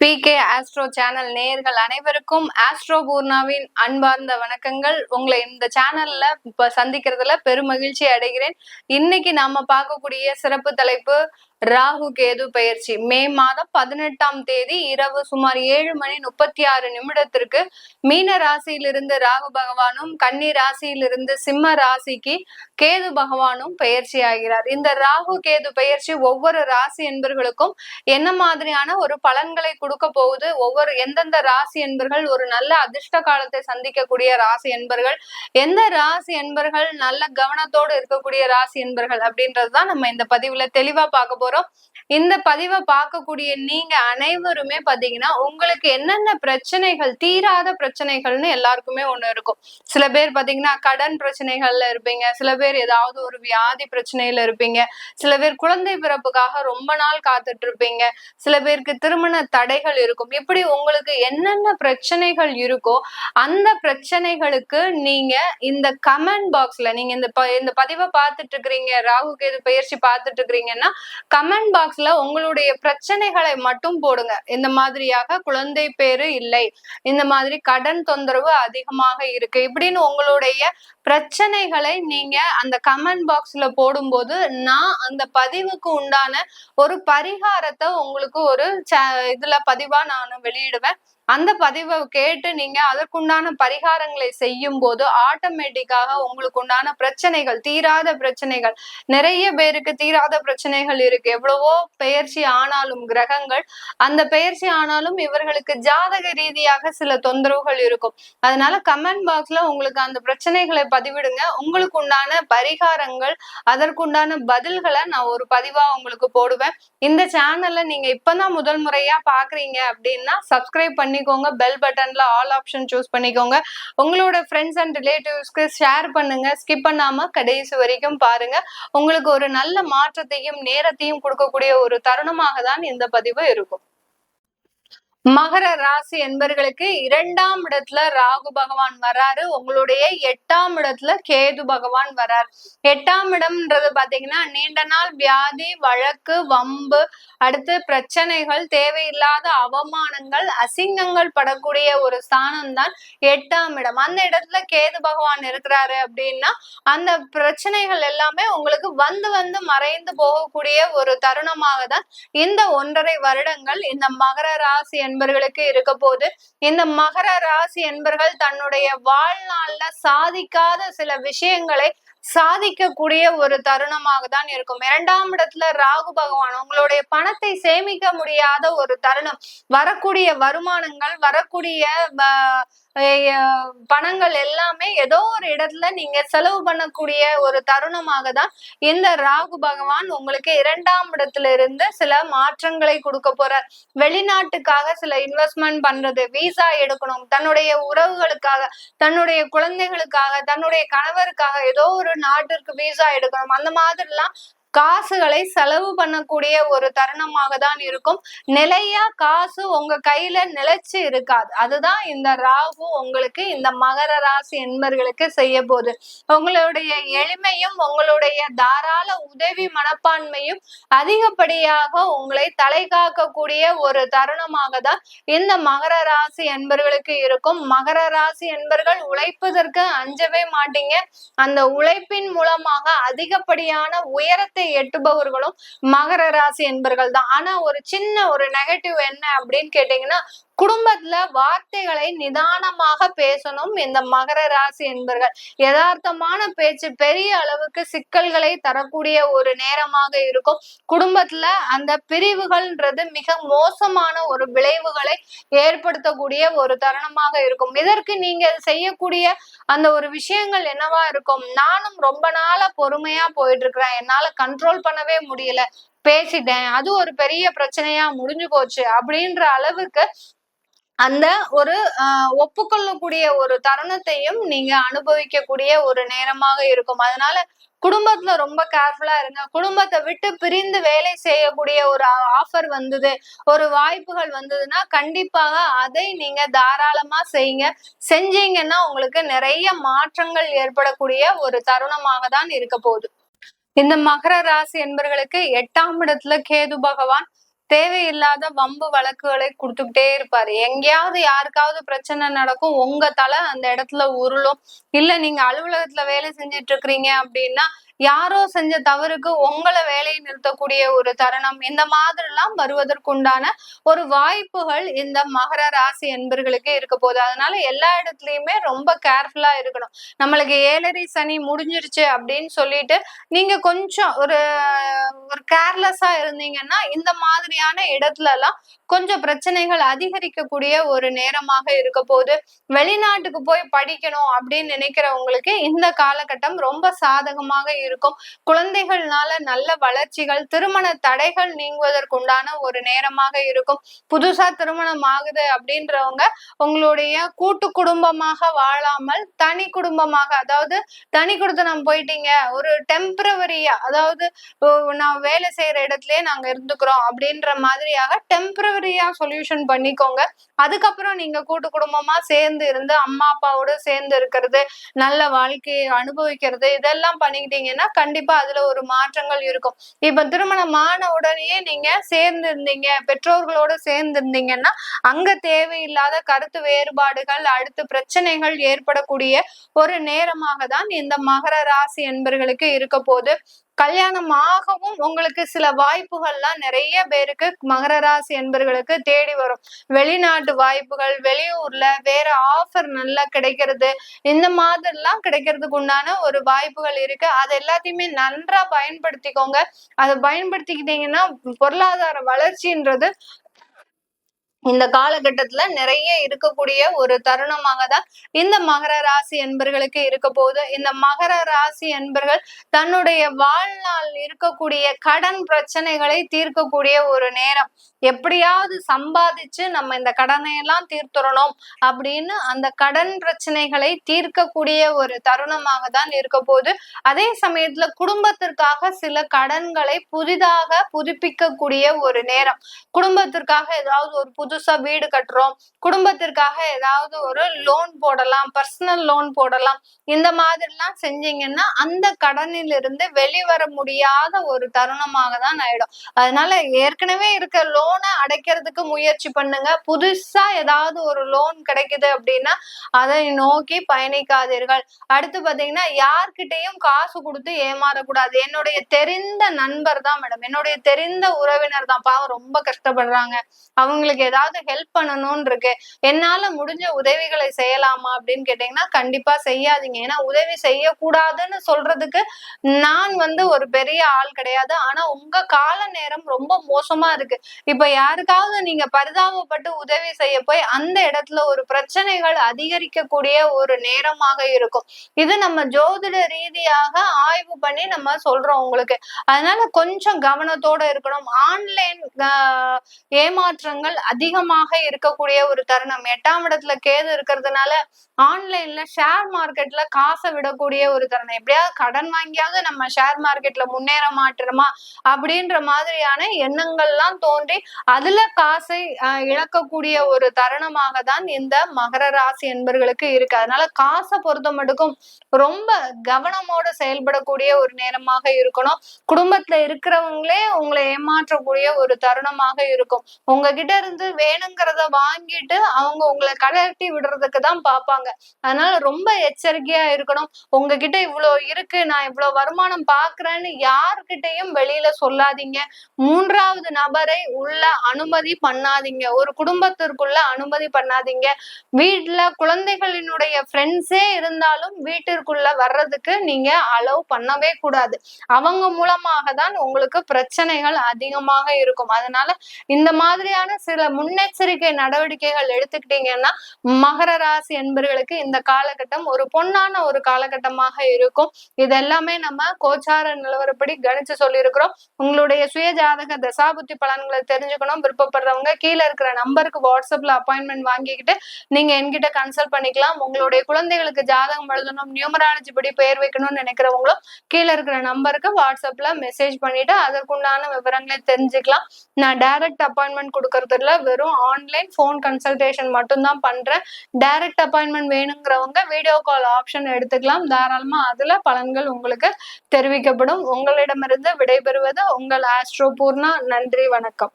B K astro channel நேயர்கள் அனைவருக்கும் astro பூர்ணாவின் அன்பார்ந்த வணக்கங்கள். உங்களை இந்த சேனல்ல இப்ப சந்திக்கிறதுல பெருமகிழ்ச்சி அடைகிறேன். இன்னைக்கு நாம பார்க்கக்கூடிய சிறப்பு தலைப்பு ராகு கேது பயிற்சி. மே மாதம் பதினெட்டாம் தேதி இரவு சுமார் ஏழு மணி முப்பத்தி ஆறு நிமிடத்திற்கு மீன ராசியிலிருந்து ராகு பகவானும் கன்னி ராசியிலிருந்து சிம்ம ராசிக்கு கேது பகவானும் பெயர்ச்சி ஆகிறார். இந்த ராகு கேது பயிற்சி ஒவ்வொரு ராசி என்பர்களுக்கும் என்ன மாதிரியான ஒரு பலன்களை கொடுக்க போகுது? ஒவ்வொரு எந்தெந்த ராசி என்பர்கள் ஒரு நல்ல அதிர்ஷ்ட காலத்தை சந்திக்கக்கூடிய ராசி என்பர்கள் எந்த ராசி என்பர்கள் நல்ல கவனத்தோடு இருக்கக்கூடிய ராசி என்பர்கள் அப்படின்றதுதான் நம்ம இந்த பதிவுல தெளிவா பார்க்க போறோம். இந்த பதிவை பார்க்கக்கூடிய நீங்க அனைவருமே பாத்தீங்கன்னா உங்களுக்கு என்னென்ன பிரச்சனைகள் தீராத பிரச்சனைகள்னு எல்லாருக்குமே ஒண்ணு இருக்கும். சில பேர் பாத்தீங்கன்னா கடன் பிரச்சனைகள்ல இருப்பீங்க. சில பேர் ஏதாவது ஒரு வியாதி பிரச்சனையில இருப்பீங்க. சில பேர் குழந்தை பிறப்புக்காக ரொம்ப நாள் காத்துட்டு இருப்பீங்க சில பேருக்கு திருமண தடைகள் இருக்கும். இப்படி உங்களுக்கு என்னென்ன பிரச்சனைகள் இருக்கோ அந்த பிரச்சனைகளுக்கு நீங்க இந்த கமெண்ட் பாக்ஸ்ல நீங்க இந்த ப- இந்த பதிவை பார்த்துட்டு இருக்கிறீங்க ராகு கேது பயிற்சி பார்த்துட்டு இருக்கிறீங்கன்னா கமெண்ட் பாக்ஸ்ல உங்களுடைய பிரச்சனைகளை மட்டும் போடுங்க. இந்த மாதிரியாக குழந்தை பேரு இல்லை. இந்த மாதிரி கடன் தொந்தரவு அதிகமாக இருக்கு. இப்படின்னு உங்களுடைய பிரச்சனைகளை நீங்க அந்த கமெண்ட் பாக்ஸ்ல போடும்போது நான் அந்த பதிவுக்கு உண்டான ஒரு பரிகாரத்தை உங்களுக்கு ஒரு ச- இதுல பதிவா நான் வெளியிடுவேன். அந்த பதிவை கேட்டு நீங்க அதற்குண்டான பரிகாரங்களை செய்யும் போது ஆட்டோமேட்டிக்காக உங்களுக்கு உண்டான பிரச்சனைகள் தீராத பிரச்சனைகள் நிறைய பேருக்கு தீராத பிரச்சனைகள் இருக்கு. எவ்வளவோ பெயர்ச்சி ஆனாலும் கிரகங்கள் அந்த பெயர்ச்சி ஆனாலும் இவர்களுக்கு ஜாதக ரீதியாக சில தொந்தரவுகள் இருக்கும். அதனால கமெண்ட் பாக்ஸ்ல உங்களுக்கு அந்த பிரச்சனைகளை பதிவிடுங்க. உங்களுக்கு உண்டான பரிகாரங்கள் அதற்குண்டான பதில்களை நான் ஒரு பதிவா உங்களுக்கு போடுவேன். இந்த சேனல்ல நீங்க இப்பதான் முதல் முறையா பாக்குறீங்க அப்படின்னா சப்ஸ்கிரைப் பண்ணிக்கோங்க. பெல் பட்டன்ல ஆல் ஆப்ஷன் சூஸ் பண்ணிக்கோங்க. உங்களோட ஃப்ரெண்ட்ஸ் அண்ட் ரிலேட்டிவ்ஸ்க்கு ஷேர் பண்ணுங்க. ஸ்கிப் பண்ணாம கடைசி வரைக்கும் பாருங்க. உங்களுக்கு ஒரு நல்ல மாற்றத்தையும் நேரத்தையும் கொடுக்கக்கூடிய ஒரு தருணமாக தான் இந்த பதிவு இருக்கும். மகர ராசி என்பர்களுக்கு இரண்டாம் இடத்துல ராகு பகவான் வராரு. உங்களுடைய எட்டாம் இடத்துல கேது பகவான் வரார். எட்டாம் இடம்ன்றது பாத்தீங்கன்னா நீண்ட நாள் வியாதி வழக்கு வம்பு அடுத்து பிரச்சனைகள் தேவையில்லாத அவமானங்கள் அசிங்கங்கள் படக்கூடிய ஒரு ஸ்தானம் தான் எட்டாம் இடம். அந்த இடத்துல கேது பகவான் இருக்கிறாரு அப்படின்னா அந்த பிரச்சனைகள் எல்லாமே உங்களுக்கு வந்து வந்து மறைந்து போகக்கூடிய ஒரு தருணமாக தான் இந்த ஒன்றரை வருடங்கள் இந்த மகர ராசி என்பர்களுக்கு இருக்க போது இந்த மகர ராசி என்பர்கள் தன்னுடைய வாழ்நாள்ல சாதிக்காத சில விஷயங்களை சாதிக்கக்கூடிய ஒரு தருணமாக தான் இருக்கும். இரண்டாம் இடத்துல ராகு பகவான் உங்களுடைய பணத்தை சேமிக்க முடியாத ஒரு தருணம். வரக்கூடிய வருமானங்கள் வரக்கூடிய பணங்கள் எல்லாமே ஏதோ ஒரு இடத்துல நீங்க செலவு பண்ணக்கூடிய ஒரு தருணமாக தான் இந்த ராகு பகவான் உங்களுக்கு இரண்டாம் இடத்துல இருந்து சில மாற்றங்களை கொடுக்க போறார் வெளிநாட்டுக்காக சில இன்வெஸ்ட்மெண்ட் பண்றது விசா எடுக்கணும் தன்னுடைய உறவுகளுக்காக தன்னுடைய குழந்தைகளுக்காக தன்னுடைய கணவருக்காக ஏதோ ஒரு நாட்டிற்கு விசா எடுக்கணும் அந்த மாதிரிலாம் காசுகளை செலவு பண்ணக்கூடிய ஒரு தருணமாக தான் இருக்கும். நிலையா காசு உங்க கையில நிலைச்சு இருக்காது. அதுதான் இந்த ராகு உங்களுக்கு இந்த மகர ராசி என்பர்களுக்கு செய்ய போகுது. உங்களுடைய எளிமையும் உங்களுடைய தாராள உதவி மனப்பான்மையும் அதிகப்படியாக உங்களை தலை காக்கக்கூடிய ஒரு தருணமாக தான் இந்த மகர ராசி என்பர்களுக்கு இருக்கும். மகர ராசி என்பர்கள் உழைப்பதற்கு அஞ்சவே மாட்டீங்க. அந்த உழைப்பின் மூலமாக அதிகப்படியான உயரத்தை எட்டுபவர்களும் மகர ராசி என்பர்கள் தான் ஆனா ஒரு சின்ன ஒரு நெகட்டிவ் என்ன அப்படின்னு கேட்டீங்கன்னா குடும்பத்துல வார்த்தைகளை நிதானமாக பேசணும் இந்த மகர ராசி என்பர்கள். யதார்த்தமான பேச்சு பெரிய அளவுக்கு சிக்கல்களை தரக்கூடிய ஒரு நேரமாக இருக்கும். குடும்பத்துல அந்த பிரிவுகள்ன்றது மிக மோசமான ஒரு விளைவுகளை ஏற்படுத்தக்கூடிய ஒரு தருணமாக இருக்கும். இதற்கு நீங்க செய்யக்கூடிய அந்த ஒரு விஷயங்கள் என்னவா இருக்கும்? நானும் ரொம்ப நாளா பொறுமையா போயிட்டு இருக்கிறேன் என்னால கண்ட்ரோல் பண்ணவே முடியல. பேசிட்டேன். அது ஒரு பெரிய பிரச்சனையா முடிஞ்சு போச்சு. அப்படின்ற அளவுக்கு அந்த ஒரு ஒப்புக்கொள்ளக்கூடிய ஒரு தருணத்தையும் நீங்க அனுபவிக்கக்கூடிய ஒரு நேரமாக இருக்கும். அதனால குடும்பத்துல ரொம்ப கேர்ஃபுல்லா இருங்க. குடும்பத்தை விட்டு பிரிந்து வேலை செய்யக்கூடிய ஒரு ஆஃபர் வந்தது ஒரு வாய்ப்புகள் வந்ததுன்னா கண்டிப்பாக அதை நீங்க தாராளமா செய்யுங்க. செஞ்சீங்கன்னா உங்களுக்கு நிறைய மாற்றங்கள் ஏற்படக்கூடிய ஒரு தருணமாக தான் இருக்க போகுது. இந்த மகர ராசி என்பர்களுக்கு எட்டாம் இடத்துல கேது பகவான் தேவையில்லாத வம்பு வழக்குகளை கொடுத்துக்கிட்டே இருப்பாரு. எங்கேயாவது யாருக்காவது பிரச்சனை நடக்கும் உங்க தலை அந்த இடத்துல உருளும். இல்ல நீங்க அலுவலகத்துல வேலை செஞ்சுட்டு இருக்கிறீங்க அப்படின்னா யாரோ செஞ்ச தவறுக்கு உங்களை வேலையை நிறுத்தக்கூடிய ஒரு தருணம் இந்த மாதிரி எல்லாம் வருவதற்குண்டான ஒரு வாய்ப்புகள் இந்த மகர ராசி என்பர்களுக்கு இருக்க போகுது. அதனால எல்லா இடத்துலயுமே ரொம்ப கேர்ஃபுல்லா இருக்கணும். நம்மளுக்கு ஏழரை சனி முடிஞ்சிருச்சு அப்படின்னு சொல்லிட்டு நீங்க கொஞ்சம் ஒரு ஒரு கேர்லெஸ்ஸா இருந்தீங்கன்னா இந்த மாதிரியான இடத்துல எல்லாம் கொஞ்சம் பிரச்சனைகள் அதிகரிக்கக்கூடிய ஒரு நேரமாக இருக்க போகுது வெளிநாட்டுக்கு போய் படிக்கணும் அப்படின்னு நினைக்கிறவங்களுக்கு இந்த காலகட்டம் ரொம்ப சாதகமாக இருக்கும். குழந்தைகள்னால நல்ல வளர்ச்சிகள் திருமண தடைகள் நீங்குவதற்குண்டான ஒரு நேரமாக இருக்கும். புதுசா திருமணம் ஆகுது அப்படின்றவங்க உங்களுடைய கூட்டு குடும்பமாக வாழாமல் தனி குடும்பமாக அதாவது தனி குடுத்தனம் போயிட்டீங்க ஒரு டெம்பரவரியா அதாவது நான் வேலை செய்யற இடத்துலயே நாங்க இருந்துக்கிறோம் அப்படின்ற மாதிரியாக டெம்பரவரியா சொல்யூஷன் பண்ணிக்கோங்க. அதுக்கப்புறம் நீங்க கூட்டு குடும்பமா சேர்ந்து இருந்து அம்மா அப்பாவோட சேர்ந்து இருக்கிறது நல்ல வாழ்க்கையை அனுபவிக்கிறது இதெல்லாம் பண்ணிக்கிட்டீங்கன்னா கண்டிப்பா அதுல ஒரு மாற்றங்கள் இருக்கும். இப்ப திருமணம் ஆன உடனே நீங்க சேர்ந்து இருந்தீங்க பெற்றோர்களோட சேர்ந்து இருந்தீங்கன்னா அங்க தேவையில்லாத கருத்து வேறுபாடுகள் அடுத்து பிரச்சனைகள் ஏற்படக்கூடிய ஒரு நேரமாக தான் இந்த மகர ராசி என்பர்களுக்கு இருக்க போது கல்யாணம் ஆகவும் உங்களுக்கு சில வாய்ப்புகள்லாம் நிறைய பேருக்கு மகர ராசி என்பர்களுக்கு தேடி வரும். வெளிநாட்டு வாய்ப்புகள் வெளியூர்ல வேற ஆஃபர் நல்லா கிடைக்கிறது. இந்த மாதிரிலாம் கிடைக்கிறதுக்கு உண்டான ஒரு வாய்ப்புகள் இருக்கு. அது எல்லாத்தையுமே நன்றா பயன்படுத்திக்கோங்க. அதை பயன்படுத்திக்கிட்டீங்கன்னா பொருளாதார வளர்ச்சின்றது இந்த காலகட்டத்துல நிறைய இருக்கக்கூடிய ஒரு தருணமாக தான் இந்த மகர ராசி என்பர்களுக்கு இருக்க போகுது. இந்த மகர ராசி என்பர்கள் தன்னுடைய வாழ்நாள் இருக்கக்கூடிய கடன் பிரச்சனைகளை தீர்க்கக்கூடிய ஒரு நேரம். எப்படியாவது சம்பாதிச்சு நம்ம இந்த கடனை எல்லாம் தீர்த்துறணும் அப்படின்னு அந்த கடன் பிரச்சனைகளை தீர்க்கக்கூடிய ஒரு தருணமாக தான் இருக்க போகுது. அதே சமயத்துல குடும்பத்திற்காக சில கடன்களை புதிதாக புதுப்பிக்கக்கூடிய ஒரு நேரம். குடும்பத்திற்காக ஏதாவது ஒரு புதுசா வீடு கட்டுறோம். குடும்பத்திற்காக ஏதாவது ஒரு லோன் போடலாம் பர்சனல் லோன் போடலாம். இந்த மாதிரிலாம் செஞ்சீங்கன்னா அந்த கடனில் இருந்து வெளிவர முடியாத ஒரு தருணமாக தான் ஆயிடும். அதனால ஏற்கனவே இருக்க லோனை அடைக்கிறதுக்கு முயற்சி பண்ணுங்க. புதுசா ஏதாவது ஒரு லோன் கிடைக்குது அப்படின்னா அதை நோக்கி பயணிக்காதீர்கள். அடுத்து பாத்தீங்கன்னா யார்கிட்டையும் காசு கொடுத்து ஏமாறக்கூடாது. என்னுடைய தெரிந்த நண்பர் தான் மேடம் என்னுடைய தெரிந்த உறவினர் தான். பாவம் ரொம்ப கஷ்டப்படுறாங்க. அவங்களுக்கு ஏதாவது ஹெல்ப் பண்ணணும்னு இருக்கு என்னால முடிஞ்ச உதவிகளை செய்யலாமா அப்படின்னு கேட்டீங்கன்னா கண்டிப்பா செய்யாதீங்க. ஏன்னா உதவி செய்யக்கூடாதுன்னு சொல்றதுக்கு நான் வந்து ஒரு பெரிய ஆள் கிடையாது. ஆனா உங்க கால நேரம் ரொம்ப மோசமா இருக்கு. இப்ப யாருக்காவது நீங்க பரிதாபப்பட்டு உதவி செய்ய போய் அந்த இடத்துல ஒரு பிரச்சனைகள் அதிகரிக்கக்கூடிய ஒரு நேரமாக இருக்கும். இது நம்ம ஜோதிட ரீதியாக ஆய்வு பண்ணி நம்ம சொல்றோம் உங்களுக்கு. அதனால கொஞ்சம் கவனத்தோட இருக்கணும். ஆன்லைன் ஏமாற்றங்கள் அதிகமாக இருக்கக்கூடிய ஒரு தருணம். எட்டாம் இடத்துல கேது இருக்கிறதுனால ஆன்லைன்ல ஷேர் மார்க்கெட்ல காசை விடக்கூடிய ஒரு தருணம். எப்படியாவது கடன் வாங்கியாவது நம்ம ஷேர் மார்க்கெட்ல முன்னேற மாட்டுறோமா அப்படின்ற மாதிரியான எண்ணங்கள்லாம் தோன்றி அதுல காசை இழக்கக்கூடிய ஒரு தருணமாக தான் இந்த மகர ராசி என்பர்களுக்கு இருக்கு. அதனால காசை பொறுத்த மட்டுக்கும் ரொம்ப கவனமோட செயல்படக்கூடிய ஒரு நேரமாக இருக்கணும். குடும்பத்துல இருக்கிறவங்களே உங்களை ஏமாற்றக்கூடிய ஒரு தருணமாக இருக்கும். உங்ககிட்ட இருந்து வேணுங்கிறத வாங்கிட்டு அவங்க உங்களை கலட்டி விடுறதுக்கு தான் பார்ப்பாங்க. அதனால ரொம்ப எச்சரிக்கையா இருக்கணும். உங்ககிட்ட இவ்வளவு இருக்கு நான் இவ்வளவு வருமானம் பாக்குறேன்னு யாருக்கிட்டையும் வெளியில சொல்லாதீங்க. மூன்றாவது நபரை உள்ள அனுமதி பண்ணாதீங்க. ஒரு குடும்பத்திற்குள்ள அனுமதி பண்ணாதீங்க. வீட்டுல குழந்தைகளினுடைய ஃப்ரெண்ட்ஸே இருந்தாலும் வீட்டிற்குள்ள வர்றதுக்கு நீங்க அலோவ் பண்ணவே கூடாது. அவங்க மூலமாக தான் உங்களுக்கு பிரச்சனைகள் அதிகமாக இருக்கும். அதனால இந்த மாதிரியான சில முன்னெச்சரிக்கை நடவடிக்கைகள் எடுத்துக்கிட்டீங்கன்னா மகர ராசி என்பர்களுக்கு இந்த காலகட்டம் ஒரு பொன்னான ஒரு காலகட்டமாக இருக்கும். இது எல்லாமே நம்ம கோச்சார நிலவரப்படி கணிச்சு சொல்லியிருக்கிறோம். உங்களுடைய சுய ஜாதக தசாபுத்தி பலன்களை தெரிஞ்சுக்கணும். விருப்பப்படுறவங்க கீழே இருக்கிற நம்பருக்கு வாட்ஸ்அப்ல அப்பாயின்மெண்ட் வாங்கிக்கிட்டு நீங்க என்கிட்ட கன்சல்ட் பண்ணிக்கலாம். உங்களுடைய குழந்தைகளுக்கு ஜாதகம் எழுதணும் நியூமராலஜி படி பெயர் வைக்கணும்னு நினைக்கிறவங்களும் கீழே இருக்கிற நம்பருக்கு வாட்ஸ்அப்ல மெசேஜ் பண்ணிட்டு அதற்குண்டான விவரங்களை தெரிஞ்சுக்கலாம். நான் டைரக்ட் அப்பாயின்மெண்ட் கொடுக்கறதுல வெறும் ஆன்லைன் ஃபோன் கன்சல்டேஷன் மட்டும்தான் பண்றேன். டைரக்ட் அப்பாயின்மெண்ட் வேணுங்கிறவங்க வீடியோ கால் ஆப்ஷன் எடுத்துக்கலாம். தாராளமா அதுல பலன்கள் உங்களுக்கு தெரிவிக்கப்படும். உங்களிடமிருந்து விடைபெறுவது உங்கள் ஆஸ்ட்ரோ பூர்ணா நன்றி வணக்கம்.